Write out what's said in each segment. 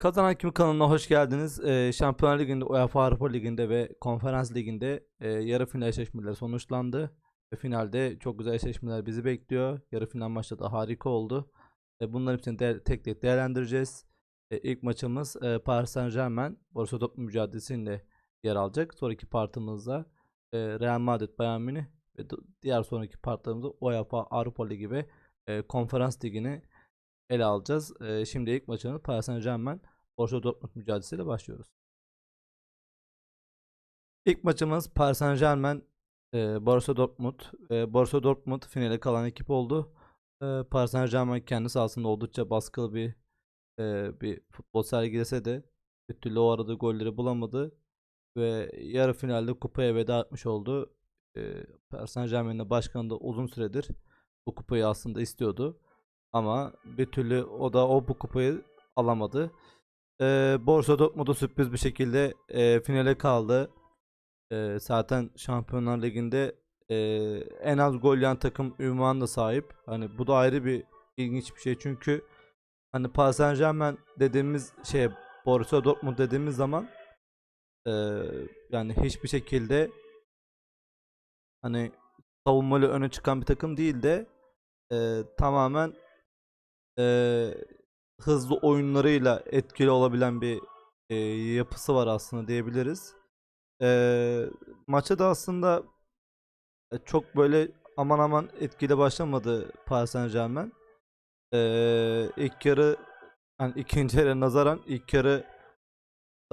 Kazanan Kim kanalına hoş geldiniz. Ee, Şampiyonlar Ligi'nde, UEFA Avrupa Ligi'nde ve Konferans Ligi'nde e, yarı final eşleşmeleri sonuçlandı. Ve finalde çok güzel eşleşmeler bizi bekliyor. Yarı final maçta da harika oldu. E, bunların hepsini de- tek tek değerlendireceğiz. E, ilk maçımız e, Paris Saint-Germain Borussia Dortmund mücadelesinde yer alacak. Sonraki partımızda e, Real Madrid Bayern Münih ve diğer sonraki partlarımızda UEFA Avrupa Ligi ve e, Konferans Ligi'ni ele alacağız. E, şimdi ilk maçımız Paris Saint-Germain Borussia Dortmund mücadelesiyle başlıyoruz. İlk maçımız Paris Saint-Germain e, Borussia Dortmund. E, Borussia Dortmund finale kalan ekip oldu. E, Paris Saint-Germain kendi sahasında oldukça baskılı bir e, bir futbol sergilese de bir türlü o arada golleri bulamadı ve yarı finalde kupaya veda etmiş oldu. E, Paris Saint-Germain'in başkanı da uzun süredir bu kupayı aslında istiyordu. Ama bir türlü o da o bu kupayı alamadı. Ee, Borussia Dortmund'u sürpriz bir şekilde e, finale kaldı. Ee, zaten Şampiyonlar Ligi'nde e, en az gol yiyen takım ünvanına sahip. Hani bu da ayrı bir ilginç bir şey çünkü hani Paris Saint-Germain dediğimiz şey Borussia Dortmund dediğimiz zaman e, yani hiçbir şekilde hani savunmalı öne çıkan bir takım değil de e, tamamen e, hızlı oyunlarıyla etkili olabilen bir e, yapısı var aslında diyebiliriz. E, maça da aslında e, çok böyle aman aman etkili başlamadı Paris Saint-Germain. E, ilk yarı yani ikinci yarı nazaran ilk yarı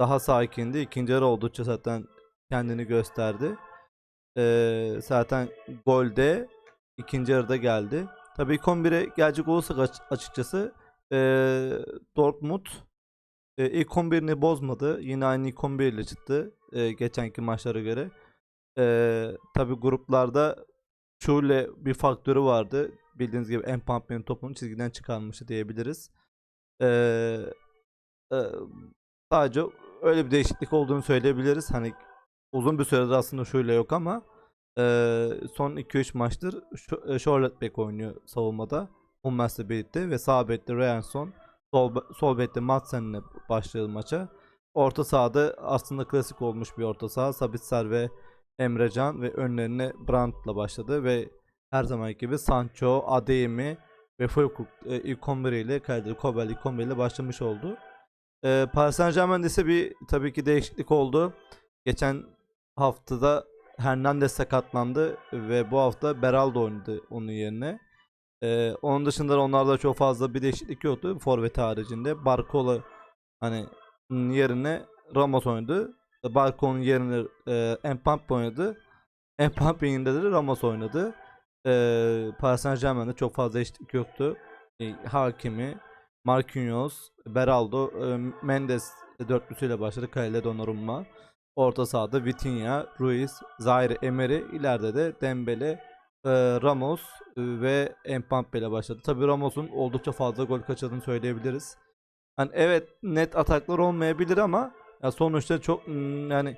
daha sakindi. İkinci yarı oldukça zaten kendini gösterdi. E, zaten golde ikinci yarıda geldi. Tabii ilk 11'e gelecek olursak aç- açıkçası eee Dortmund e, ilk 11'ini bozmadı. Yine aynı ilk 11 ile çıktı e, geçenki maçlara göre. E, tabii gruplarda şöyle bir faktörü vardı. Bildiğiniz gibi Mbappé'nin topunu çizgiden çıkarmıştı diyebiliriz. E, e, sadece öyle bir değişiklik olduğunu söyleyebiliriz. Hani uzun bir süredir aslında şöyle yok ama e, son 2-3 maçtır e, Charlotte Beck oynuyor savunmada. Hummels'le birlikte ve sağ bekte Ryanson, sol, sol bekte Madsen'le başladı maça. Orta sahada aslında klasik olmuş bir orta saha. Sabitzer ve Emrecan ve önlerine Brandt'la başladı ve her zaman gibi Sancho, Adeyemi ve Fulkrug e, ilk 11 ile Kadir Kobel ilk 11 ile başlamış oldu. E, Paris Saint-Germain'de ise bir tabii ki değişiklik oldu. Geçen haftada Hernandez sakatlandı ve bu hafta Beraldo oynadı onun yerine. Ee, onun dışında da onlarda çok fazla bir değişiklik yoktu forvet haricinde. Barcola hani yerine Ramos oynadı. Barco'nun yerine e, Mbappe oynadı. Mbappe'nin yerine de Ramos oynadı. Ee, Paris Saint-Germain'de çok fazla değişiklik yoktu. E, Hakimi, Marquinhos, Beraldo, e, Mendes dörtlüsüyle başladı. Kalede Donnarumma. Orta sahada Vitinha, Ruiz, Zaire Emery, ileride de Dembele, e, Ramos e, ve Mbappe ile başladı. Tabii Ramos'un oldukça fazla gol kaçırdığını söyleyebiliriz. Hani evet net ataklar olmayabilir ama ya sonuçta çok mm, yani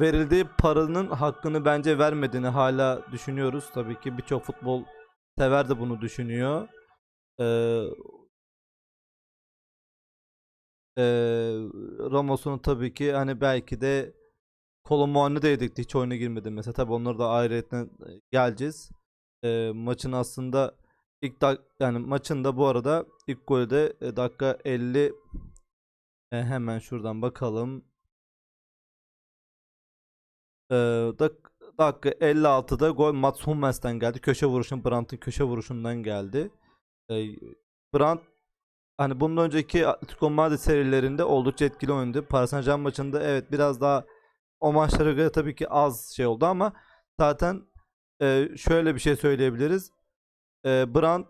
verildiği paranın hakkını bence vermediğini hala düşünüyoruz. Tabii ki birçok futbol sever de bunu düşünüyor. Ee, ee, Ramos'un tabii ki hani belki de Kolomuani de hiç oyuna girmedi mesela tabii onları da ayrıyetten e, geleceğiz. Ee, maçın aslında ilk dak yani maçın da bu arada ilk golü de e, dakika 50 E, hemen şuradan bakalım. Ee, dak dakika 56'da gol Mats Hummels'ten geldi. Köşe vuruşun Brandt'ın köşe vuruşundan geldi. Ee, Brandt hani bundan önceki Atletico Madrid serilerinde oldukça etkili oynadı. Paris Saint-Germain maçında evet biraz daha o maçlara göre tabii ki az şey oldu ama zaten e, şöyle bir şey söyleyebiliriz. E, Brandt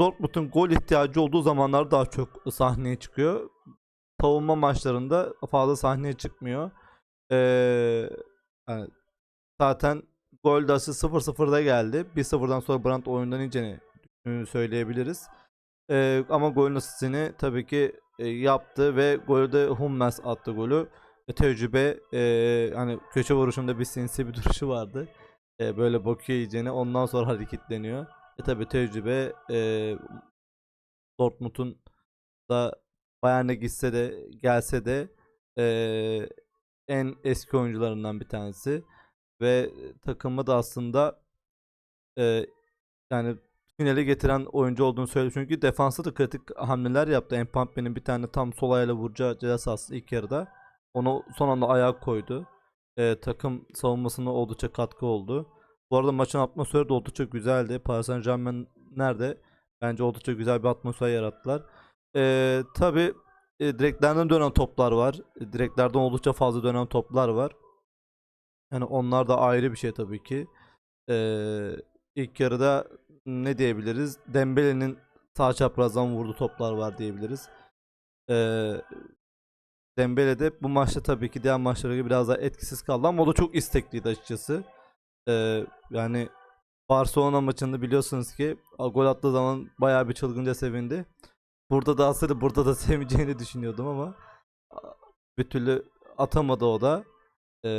Dortmund'un gol ihtiyacı olduğu zamanlar daha çok sahneye çıkıyor. Savunma maçlarında fazla sahneye çıkmıyor. E, yani zaten gol dası 0-0'da geldi. 1-0'dan sonra Brandt oyundan ince söyleyebiliriz. E, ama golün asistini tabii ki e, yaptı ve golü de Hummels attı golü. E, tecrübe e, hani köşe vuruşunda bir sinsi bir duruşu vardı. E, böyle bakıyor iyicene ondan sonra hareketleniyor. E tabi tecrübe e, Dortmund'un da Bayern'e gitse de gelse de eee, en eski oyuncularından bir tanesi ve takımı da aslında eee, yani finale getiren oyuncu olduğunu söyledi. Çünkü defansta da kritik hamleler yaptı. Mbappe'nin bir tane tam sol ayağıyla vuracağı ceza sahası ilk yarıda. Onu son anda ayağa koydu. Eee, takım savunmasına oldukça katkı oldu. Bu arada maçın atmosferi de oldukça güzeldi. Paris Saint-Germain nerede? Bence oldukça güzel bir atmosfer yarattılar. Eee tabi direklerden dönen toplar var. E, Direklerden oldukça fazla dönen toplar var. Yani onlar da ayrı bir şey tabii ki. Eee ilk yarıda ne diyebiliriz? Dembele'nin sağ çaprazdan vurduğu toplar var diyebiliriz. Eee Dembele de bu maçta tabii ki diğer maçlara göre biraz daha etkisiz kaldı ama o da çok istekliydi açıkçası. Eee, yani Barcelona maçında biliyorsunuz ki gol attığı zaman bayağı bir çılgınca sevindi. Burada da aslında burada da seveceğini düşünüyordum ama bir türlü atamadı o da. Eee,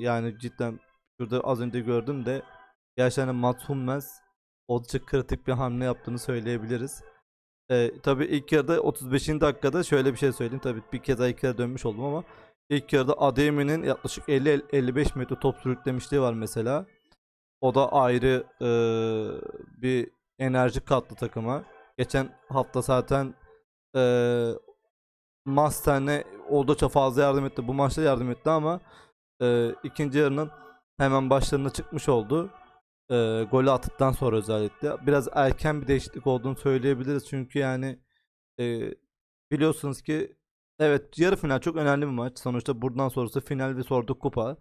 yani cidden şurada az önce gördüm de gerçekten Mats oldukça kritik bir hamle yaptığını söyleyebiliriz. Eee tabii ilk yarıda 35. dakikada şöyle bir şey söyleyeyim. Tabii bir kez daha ilk yarı dönmüş oldum ama ilk yarıda Adeyemi'nin yaklaşık 50-55 metre top sürüklemişliği var mesela. O da ayrı eee, bir enerji kattı takıma. Geçen hafta zaten eee Master'ne oldukça fazla yardım etti. Bu maçta yardım etti ama eee, ikinci yarının hemen başlarına çıkmış oldu. Eee golü attıktan sonra özellikle. Biraz erken bir değişiklik olduğunu söyleyebiliriz. Çünkü yani eee, biliyorsunuz ki evet yarı final çok önemli bir maç. Sonuçta buradan sonrası final ve sorduk kupa.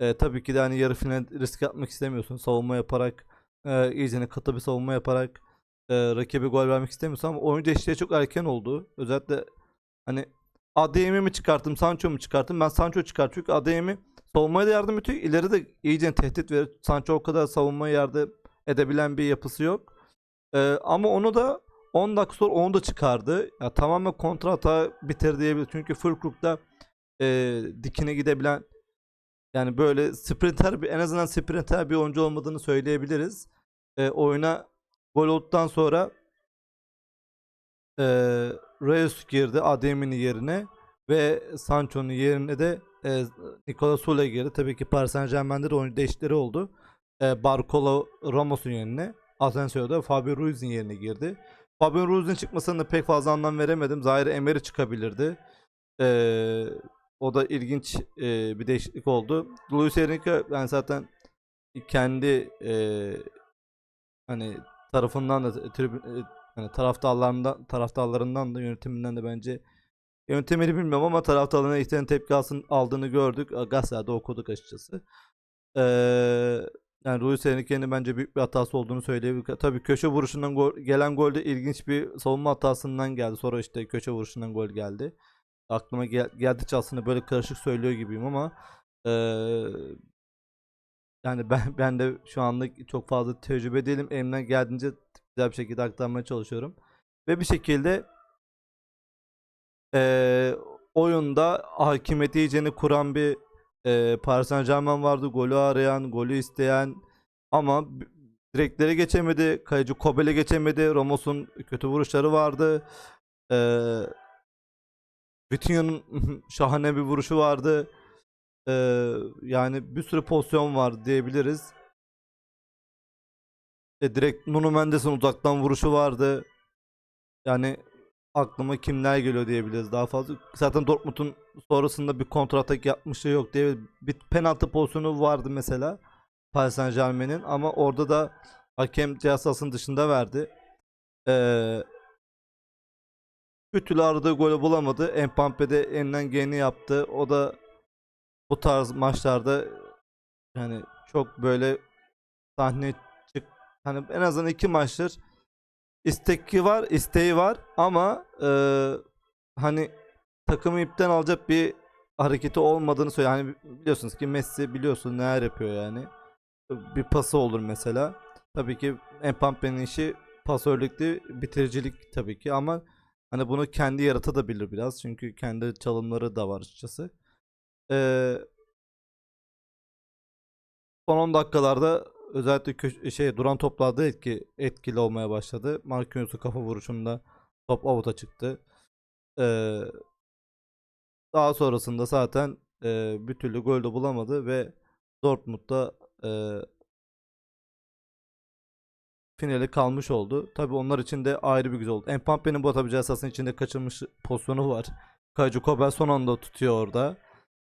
Eee, tabii ki de hani yarı final risk atmak istemiyorsun. Savunma yaparak eee iyicene katı bir savunma yaparak eee rakibe gol vermek istemiyorsun ama oyun değişikliği çok erken oldu. Özellikle hani Adeyemi mi çıkarttım, Sancho mu çıkarttım? Ben Sancho çıkarttım çünkü Adeyemi savunmaya da yardım ediyor. İleri de iyice tehdit verir. Sancho o kadar savunmaya yardım edebilen bir yapısı yok. Eee, ama onu da 10 dakika sonra onu da çıkardı. Ya tamamen kontra hata bitir diyebilir. Çünkü Fulkrug'da eee dikine gidebilen yani böyle sprinter bir en azından sprinter bir oyuncu olmadığını söyleyebiliriz. Eee, oyuna gol olduktan sonra eee Reus girdi Adeyemi'nin yerine ve Sancho'nun yerine de eee Nicolas Sule girdi. Tabii ki Paris Saint-Germain'de de oyuncu değişiklikleri oldu. Eee Barcola Ramos'un yerine Asensio Fabio Ruiz'in yerine girdi. Fabio Ruiz'in çıkmasına da pek fazla anlam veremedim. Zaire Emery çıkabilirdi. Eee, o da ilginç eee, bir değişiklik oldu. Luis Enrique yani zaten kendi eee, hani tarafından da tribün, eee, hani taraftarlarından taraftarlarından da yönetiminden de bence yönetimini bilmiyorum ama taraftarlarına ihtiyaç tepki alsın, aldığını gördük. Gazetelerde okuduk açıkçası. Eee yani Luis Enrique'nin bence büyük bir hatası olduğunu söyleyebilirim. Tabii köşe vuruşundan gol, gelen gol de ilginç bir savunma hatasından geldi. Sonra işte köşe vuruşundan gol geldi. Aklıma gel geldikçe aslında böyle karışık söylüyor gibiyim ama eee, yani ben ben de şu anlık çok fazla tecrübe değilim. Elimden geldiğince güzel bir şekilde aktarmaya çalışıyorum. Ve bir şekilde eee, oyunda hakimiyeti iyicene kuran bir eee Paris Saint-Germain vardı. Golü arayan, golü isteyen ama direklere geçemedi. Kaleci Kobel'e geçemedi. Ramos'un kötü vuruşları vardı. Eee Vitinha'nın şahane bir vuruşu vardı. Eee, yani bir sürü pozisyon var diyebiliriz. E, direkt Nuno Mendes'in uzaktan vuruşu vardı. Yani aklıma kimler geliyor diyebiliriz daha fazla. Zaten Dortmund'un sonrasında bir kontratak yapmışlığı yok diye bir penaltı pozisyonu vardı mesela Paris Saint-Germain'in ama orada da hakem cezasının dışında verdi. Eee bir aradığı golü bulamadı. Mbappe de elinden geleni yaptı. O da bu tarz maçlarda yani çok böyle sahne çık hani en azından iki maçtır istekli var, isteği var ama eee, hani takımı ipten alacak bir hareketi olmadığını söylüyor. Hani biliyorsunuz ki Messi biliyorsun neler yapıyor yani. Bir pası olur mesela. Tabii ki Mbappe'nin işi pasörlükte bitiricilik tabii ki ama hani bunu kendi yaratabilir biraz. Çünkü kendi çalımları da var açıkçası. Eee son 10 dakikalarda özellikle kö- şey duran toplarda etki etkili olmaya başladı. Marquinhos'un kafa vuruşunda top avuta çıktı. Ee, daha sonrasında zaten e, bir türlü gol de bulamadı ve Dortmund'da e, finale kalmış oldu. Tabi onlar için de ayrı bir güzel oldu. Mbappe'nin bu tabi cezasının içinde kaçırmış pozisyonu var. Kaycı Kobel son anda tutuyor orada.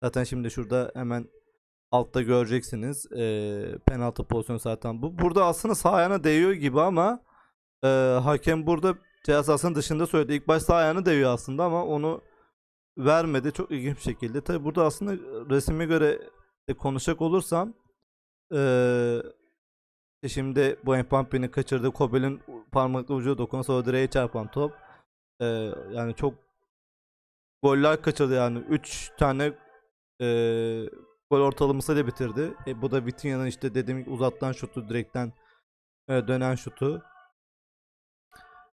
Zaten şimdi şurada hemen altta göreceksiniz. Ee, penaltı pozisyonu zaten bu. Burada aslında sağ ayağına değiyor gibi ama e, hakem burada cezasının dışında söyledi. İlk baş sağ ayağını değiyor aslında ama onu vermedi. Çok ilginç bir şekilde. Tabi burada aslında resime göre konuşacak olursam eee e şimdi bu Mbappe'nin kaçırdığı Kobel'in parmakla ucu dokunan sonra direğe çarpan top. Eee, yani çok goller kaçırdı yani 3 tane eee gol ortalamasıyla bitirdi. E, bu da Vitinha'nın işte dediğim uzattan şutu direkten e, dönen şutu.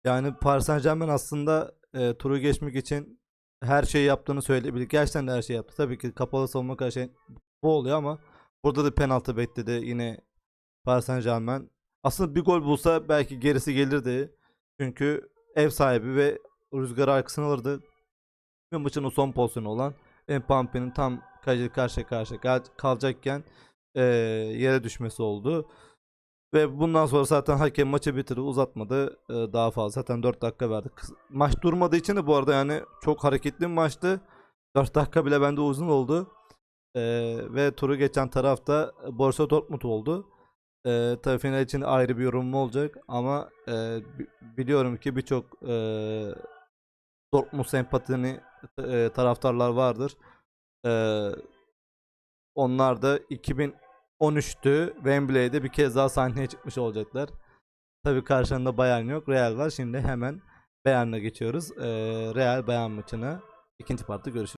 Yani Paris Saint-Germain aslında e, turu geçmek için her şeyi yaptığını söyleyebilir. Gerçekten de her şeyi yaptı. Tabii ki kapalı savunma karşı bu oluyor ama burada da penaltı bekledi yine Paris Saint-Germain. Aslında bir gol bulsa belki gerisi gelirdi. Çünkü ev sahibi ve rüzgarı arkasına alırdı. Ve maçın o son pozisyonu olan Mbappe'nin tam kaleci karşı karşıya kal- kalacakken eee, yere düşmesi oldu. Ve bundan sonra zaten hakem maçı bitirdi uzatmadı Eee, daha fazla zaten 4 dakika verdi. Maç durmadığı için de bu arada yani çok hareketli bir maçtı. 4 dakika bile bende uzun oldu. Eee, ve turu geçen taraf da Borussia Dortmund oldu. Eee tabii final için ayrı bir yorumum olacak ama bi- biliyorum ki birçok eee Dortmund sempatini eee, taraftarlar vardır. Eee, onlar da 2013'tü Wembley'de bir kez daha sahneye çıkmış olacaklar. Tabii karşında Bayern yok, Real var. Şimdi hemen Bayern'e geçiyoruz. Eee Real Bayern maçına ikinci partta görüşürüz.